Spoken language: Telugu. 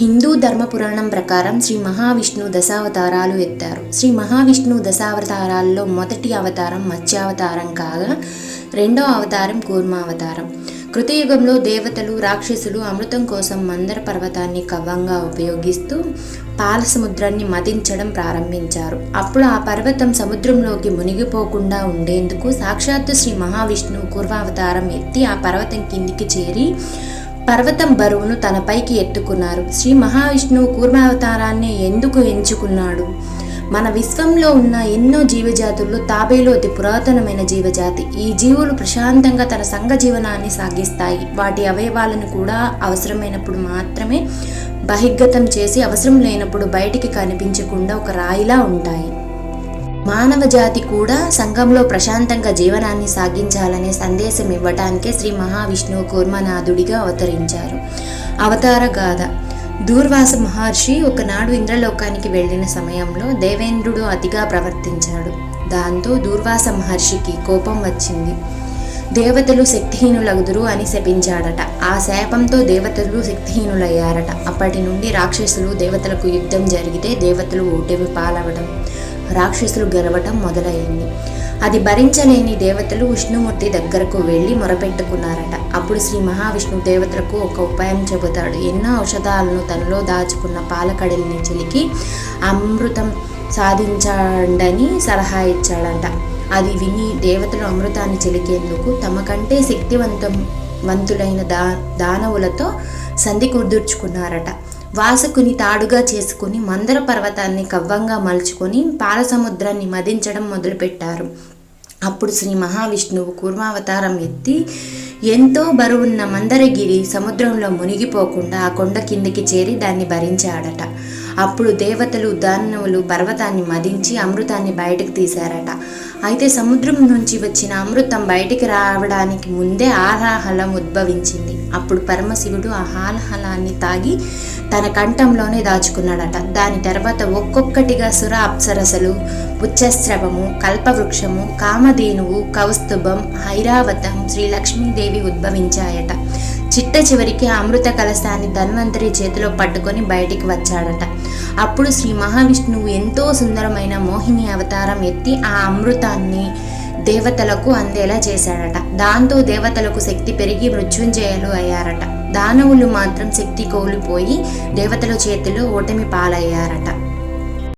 హిందూ ధర్మ పురాణం ప్రకారం శ్రీ మహావిష్ణు దశావతారాలు ఎత్తారు. శ్రీ మహావిష్ణు దశావతారాల్లో మొదటి అవతారం మత్స్యావతారం కాగా రెండో అవతారం కూర్మావతారం. కృతయుగంలో దేవతలు రాక్షసులు అమృతం కోసం మందర పర్వతాన్ని కవ్వంగా ఉపయోగిస్తూ పాల సముద్రాన్ని మదించడం ప్రారంభించారు. అప్పుడు ఆ పర్వతం సముద్రంలోకి మునిగిపోకుండా ఉండేందుకు సాక్షాత్తు శ్రీ మహావిష్ణువు కూర్మావతారం ఎత్తి ఆ పర్వతం కిందికి చేరి పర్వతం బరువును తనపైకి ఎత్తుకున్నారు. శ్రీ మహావిష్ణువు కూర్మావతారాన్ని ఎందుకు ఎంచుకున్నాడు? మన విశ్వంలో ఉన్న ఎన్నో జీవజాతుల్లో తాబేలు అతి పురాతనమైన జీవజాతి. ఈ జీవులు ప్రశాంతంగా తన సంఘ జీవనాన్ని సాగిస్తాయి. వాటి అవయవాలను కూడా అవసరమైనప్పుడు మాత్రమే బహిర్గతం చేసి అవసరం లేనప్పుడు బయటికి కనిపించకుండా ఒక రాయిలా ఉంటాయి. మానవ జాతి కూడా సంఘంలో ప్రశాంతంగా జీవనాన్ని సాగించాలనే సందేశం ఇవ్వటానికే శ్రీ మహావిష్ణువు కూర్మనాథుడిగా అవతరించారు. అవతార గాథ. దూర్వాస మహర్షి ఒకనాడు ఇంద్రలోకానికి వెళ్ళిన సమయంలో దేవేంద్రుడు అతిగా ప్రవర్తించాడు. దాంతో దూర్వాస మహర్షికి కోపం వచ్చింది. దేవతలు శక్తిహీనులగుదురు అని శపించాడట. ఆ శాపంతో దేవతలు శక్తిహీనులయ్యారట. అప్పటి నుండి రాక్షసులు దేవతలకు యుద్ధం జరిగితే దేవతలు ఓటమి పాలవడం. రాక్షసులు గెలవటం మొదలైంది అది భరించలేని దేవతలు విష్ణుమూర్తి దగ్గరకు వెళ్ళి మొరపెట్టుకున్నారట. అప్పుడు శ్రీ మహావిష్ణువు దేవతలకు ఒక ఉపాయం చెబుతాడు. ఎన్నో ఔషధాలను తనలో దాచుకున్న పాలకడలిని చిలికి అమృతం సాధించండని సలహా ఇచ్చాడంట. అది విని దేవతలు అమృతాన్ని చిలికేందుకు తమ కంటే శక్తివంతం వంతులైన దా దానవులతో సంధి కుదుర్చుకున్నారట. వాసుకుని తాడుగా చేసుకుని మందర పర్వతాన్ని కవ్వంగా మలుచుకొని పాల సముద్రాన్ని మదించడం మొదలుపెట్టారు. అప్పుడు శ్రీ మహావిష్ణువు కూర్మావతారం ఎత్తి ఎంతో బరువున్న మందరగిరి సముద్రంలో మునిగిపోకుండా ఆ కొండ కిందికి చేరి దాన్ని భరించాడట. అప్పుడు దేవతలు దానవులు పర్వతాన్ని మదించి అమృతాన్ని బయటకు తీశారట. అయితే సముద్రం నుంచి వచ్చిన అమృతం బయటికి రావడానికి ముందే ఆలాహలం ఉద్భవించింది. అప్పుడు పరమశివుడు ఆ హాలహలాన్ని తాగి తన కంఠంలోనే దాచుకున్నాడట. దాని తర్వాత ఒక్కొక్కటిగా సుర అప్సరసలు ఉచ్చస్రవము కల్పవృక్షము కామధేనువు కౌస్తుభం ఐరావతం శ్రీ లక్ష్మీదేవి ఉద్భవించాయట. చిట్ట చివరికి అమృత కలశాన్ని ధన్వంతరి చేతిలో పట్టుకొని బయటికి వచ్చాడట. అప్పుడు శ్రీ మహావిష్ణువు ఎంతో సుందరమైన మోహిని అవతారం ఎత్తి ఆ అమృతాన్ని దేవతలకు అందేలా చేశాడట. దాంతో దేవతలకు శక్తి పెరిగి మృత్యుంజయులు అయ్యారట. దానవులు మాత్రం శక్తి కోల్పోయి దేవతల చేతిలో ఓటమి పాలయ్యారట.